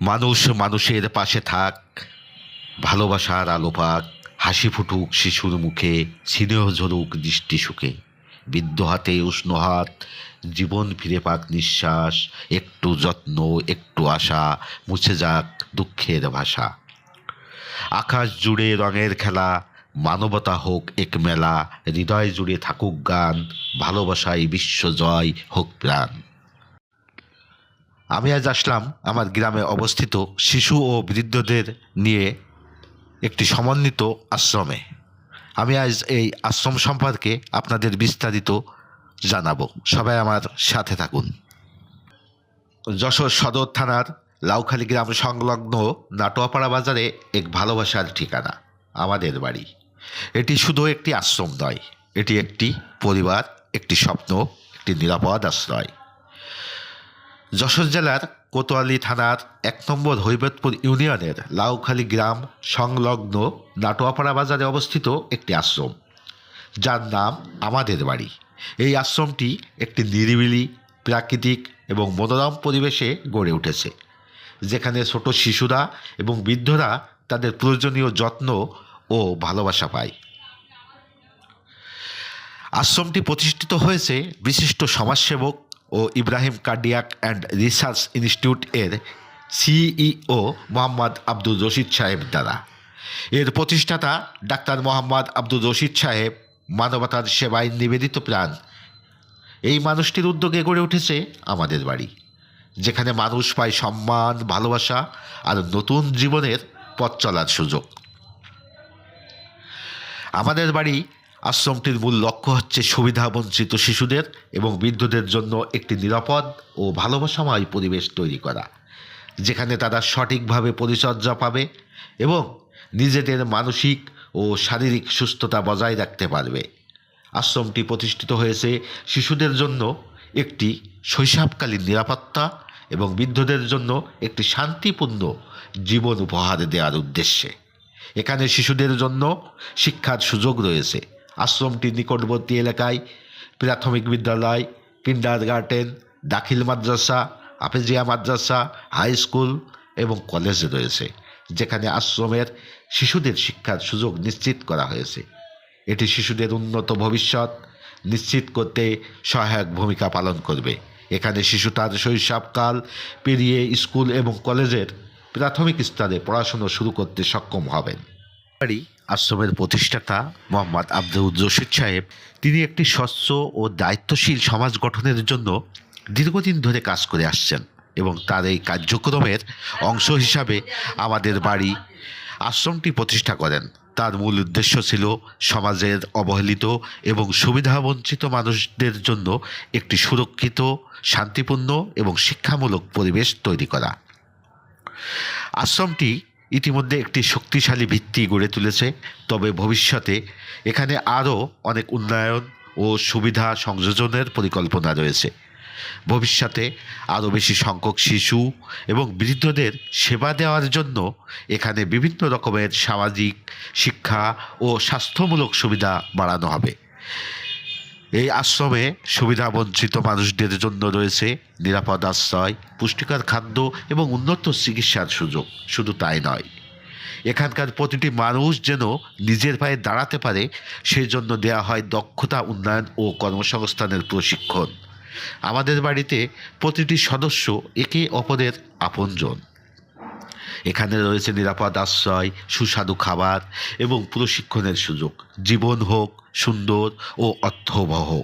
মানুষ মানুষের পাশে থাক, ভালোবাসার আলোপাক হাসি ফুটুক শিশুর মুখে, স্নেহ ঝরুক দৃষ্টি সুখে। বৃদ্ধ হাতে উষ্ণ হাত, জীবন ফিরে পাক নিঃশ্বাস, একটু যত্ন, একটু আশা, মুছে যাক দুঃখের ভাষা। আকাশ জুড়ে রঙের খেলা, মানবতা হোক এক মেলা, হৃদয় জুড়ে থাকুক গান ভালোবাসায় বিশ্ব জয়, হোক প্রাণ। আমি আজ আসলাম আমার গ্রামে অবস্থিত শিশু ও বৃদ্ধদের নিয়ে একটি সমন্বিত আশ্রমে। আমি আজ এই আশ্রম সম্পর্কে আপনাদের বিস্তারিত জানাব। সবাই আমার সাথে থাকুন। যশোর সদর থানার লাউখালী গ্রাম সংলগ্ন নাটোয়াপাড়া বাজারে এক ভালোবাসার ঠিকানা, আমাদের বাড়ি। এটি শুধু একটি আশ্রম নয়, এটি একটি পরিবার, একটি স্বপ্ন, একটি নিরাপদ আশ্রয়। যশোর জেলার কোতোয়ালি থানার এক নম্বর হৈবতপুর ইউনিয়নের লাউখালী গ্রাম সংলগ্ন নাটোয়াপাড়া বাজারে অবস্থিত একটি আশ্রম। যার নাম আমাদের বাড়ি। এই আশ্রমটি একটি নিরিবিলি, প্রাকৃতিক এবং মনোরম পরিবেশে গড়ে উঠেছে। যেখানে ছোট শিশুরা এবং বৃদ্ধরা তাদের প্রয়োজনীয় যত্ন ও ভালোবাসা পায়। আশ্রমটি প্রতিষ্ঠিত হয়েছে বিশিষ্ট সমাজসেবক ও Ibrahim cardiac and research institute এর সিইও মোহাম্মদ আব্দুল রশিদ সাহেব দ্বারা এর প্রতিষ্ঠাতা ডাক্তার মোহাম্মদ আব্দুল রশিদ সাহেব মানবতার সেবায় নিবেদিত প্রাণ। এই মানুষটির উদ্যোগে গড়ে উঠেছে আমাদের বাড়ি, যেখানে মানুষ পায় সম্মান, ভালোবাসা আর নতুন জীবনের পথ চলার সুযোগ। আমাদের বাড়ি আশ্রমটির মূল লক্ষ্য হচ্ছে সুবিধাবঞ্চিত শিশুদের এবং বৃদ্ধদের জন্য একটি নিরাপদ ও ভালোবাসাময় পরিবেশ তৈরি করা, যেখানে তারা সঠিকভাবে পরিচর্যা পাবে এবং নিজেদের মানসিক ও শারীরিক সুস্থতা বজায় রাখতে পারবে। আশ্রমটি প্রতিষ্ঠিত হয়েছে শিশুদের জন্য একটি শৈশবকালীন নিরাপত্তা এবং বৃদ্ধদের জন্য একটি শান্তিপূর্ণ জীবন উপহার দেওয়ার উদ্দেশ্যে। এখানে শিশুদের জন্য শিক্ষার সুযোগ রয়েছে। আশ্রমটির নিকটবর্তী এলাকায়, প্রাথমিক বিদ্যালয় কিন্ডার গার্ডেন দাখিল মাদ্রাসা, আফেজিয়া মাদ্রাসা, হাই স্কুল এবং কলেজ রয়েছে, যেখানে আশ্রমের শিশুদের শিক্ষার সুযোগ নিশ্চিত করা হয়েছে। এটি শিশুদের উন্নত ভবিষ্যৎ নিশ্চিত করতে সহায়ক ভূমিকা পালন করবে। এখানে শিশু তার শৈশবকাল পেরিয়ে স্কুল এবং কলেজের প্রাথমিক স্তরে পড়াশুনো শুরু করতে সক্ষম হবেন। বাড়ি আশ্রমের প্রতিষ্ঠাতা মোহাম্মদ আব্দুল রশিদ সাহেব, তিনি একটি স্বচ্ছ ও দায়িত্বশীল সমাজ গঠনের জন্য দীর্ঘদিন ধরে কাজ করে আসছেন এবং তার এই কার্যক্রমের অংশ হিসাবে আমাদের বাড়ি আশ্রমটি প্রতিষ্ঠা করেন। তার মূল উদ্দেশ্য ছিল সমাজের অবহেলিত এবং সুবিধাবঞ্চিত মানুষদের জন্য একটি সুরক্ষিত, শান্তিপূর্ণ এবং শিক্ষামূলক পরিবেশ তৈরি করা। আশ্রমটি ইতিমধ্যে একটি শক্তিশালী ভিত্তি গড়ে তুলেছে। তবে ভবিষ্যতে এখানে আরও অনেক উন্নয়ন ও সুবিধা সংযোজনের পরিকল্পনা রয়েছে। ভবিষ্যতে আরও বেশি সংখ্যক শিশু এবং বৃদ্ধদের সেবা দেওয়ার জন্য এখানে বিভিন্ন রকমের সামাজিক, শিক্ষা ও স্বাস্থ্যমূলক সুবিধা বাড়ানো হবে। এই আশ্রমে সুবিধাবঞ্চিত মানুষদের জন্য রয়েছে নিরাপদ আশ্রয়, পুষ্টিকর খাদ্য এবং উন্নত চিকিৎসার সুযোগ। শুধু তাই নয়, এখানকার প্রতিটি মানুষ যেন নিজের পায়ে দাঁড়াতে পারে সেই জন্য দেওয়া হয় দক্ষতা উন্নয়ন ও কর্মসংস্থানের প্রশিক্ষণ। আমাদের বাড়িতে প্রতিটি সদস্য একে অপরের আপনজন। এখানে রয়েছে নিরাপদ আশ্রয়, সুস্বাদু খাবার এবং প্রশিক্ষণের সুযোগ। জীবন হোক, সুন্দর ও অর্থবহ।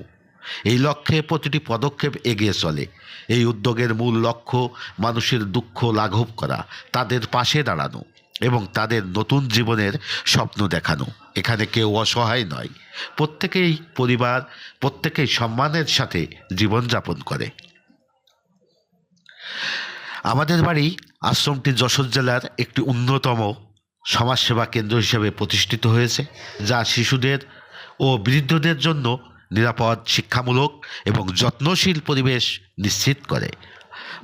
এই লক্ষ্যে প্রতিটি পদক্ষেপ এগিয়ে চলে। এই উদ্যোগের মূল লক্ষ্য মানুষের দুঃখ লাঘব করা, তাদের পাশে দাঁড়ানো এবং তাদের নতুন জীবনের স্বপ্ন দেখানো। এখানে কেউ অসহায় নয়। প্রত্যেকেই পরিবার, প্রত্যেকেই সম্মানের সাথে জীবনযাপন করে। আমাদের বাড়ি আশ্রমটি যশোর জেলার একটি অন্যতম সমাজসেবা কেন্দ্র হিসেবে প্রতিষ্ঠিত হয়েছে, যা শিশুদের ও বৃদ্ধদের জন্য নিরাপদ, শিক্ষামূলক এবং যত্নশীল পরিবেশ নিশ্চিত করে।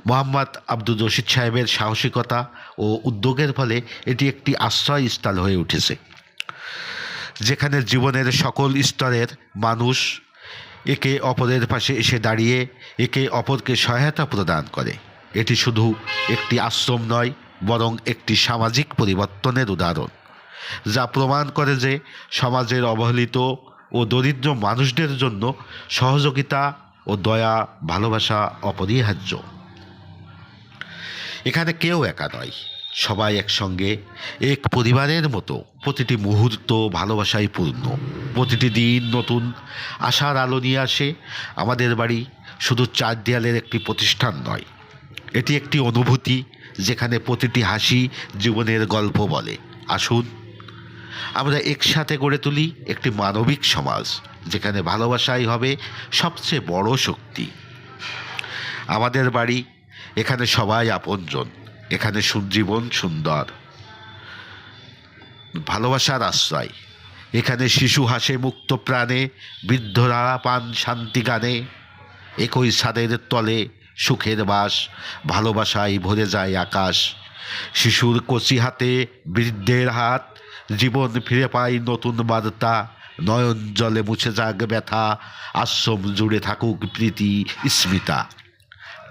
মোহাম্মদ আব্দুল রশিদ সাহেবের সাহসিকতা ও উদ্যোগের ফলে এটি একটি আশ্রয়স্থল হয়ে উঠেছে, যেখানে জীবনের সকল স্তরের মানুষ একে অপরের পাশে এসে দাঁড়িয়ে একে অপরকে সহায়তা প্রদান করে। এটি শুধু একটি আশ্রম নয়, বরং একটি সামাজিক পরিবর্তনের উদাহরণ, যা প্রমাণ করে যে সমাজের অবহেলিত ও দরিদ্র মানুষদের জন্য সহযোগিতা ও দয়া, ভালোবাসা অপরিহার্য। এখানে কেউ একা নয়, সবাই একসঙ্গে, এক পরিবারের মতো। প্রতিটি মুহূর্ত ভালোবাসায় পূর্ণ। প্রতিটি দিন নতুন, আশার আলো নিয়ে আসে। আমাদের বাড়ি শুধু চার দেয়ালের একটি প্রতিষ্ঠান নয় এটি একটি অনুভূতি যেখানে প্রতিটি হাসি জীবনের গল্প বলে। আসুন, আমরা একসাথে গড়ে তুলি একটি মানবিক সমাজ, যেখানে ভালোবাসাই হবে সবচেয়ে বড় শক্তি। আমাদের বাড়ি এখানে সবাই আপনজন, এখানে সু- জীবন সুন্দর। ভালোবাসার আশ্রয়, এখানে শিশু হাসে মুক্ত প্রাণে, বৃদ্ধরা পান শান্তি গানে, একই ছাদের তলে সুখের বাস, ভালোবাসায় ভরে যায় আকাশ। শিশুর কচি হাতে বৃদ্ধের হাত, জীবন ফিরে পায় নতুন বার্তা। নয়ন জলে মুছে যাক ব্যথা, আশ্রম জুড়ে থাকুক প্রীতি স্মিতা।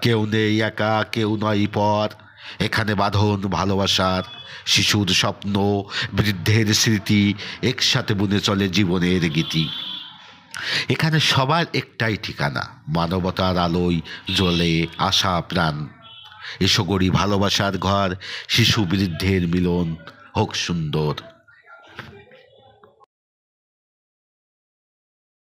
কেউ নেই একা, কেউ নয় পর, এখানে বাঁধন ভালোবাসার। শিশুর স্বপ্ন, বৃদ্ধের স্মৃতি, একসাথে বুনে চলে জীবনের গীতি। এখানে সবার একটাই ঠিকানা, মানবতার আলোয় জ্বলে আশা প্রাণ। এসো গড়ি ভালোবাসার ঘর, শিশু বৃদ্ধের মিলন, হোক সুন্দর।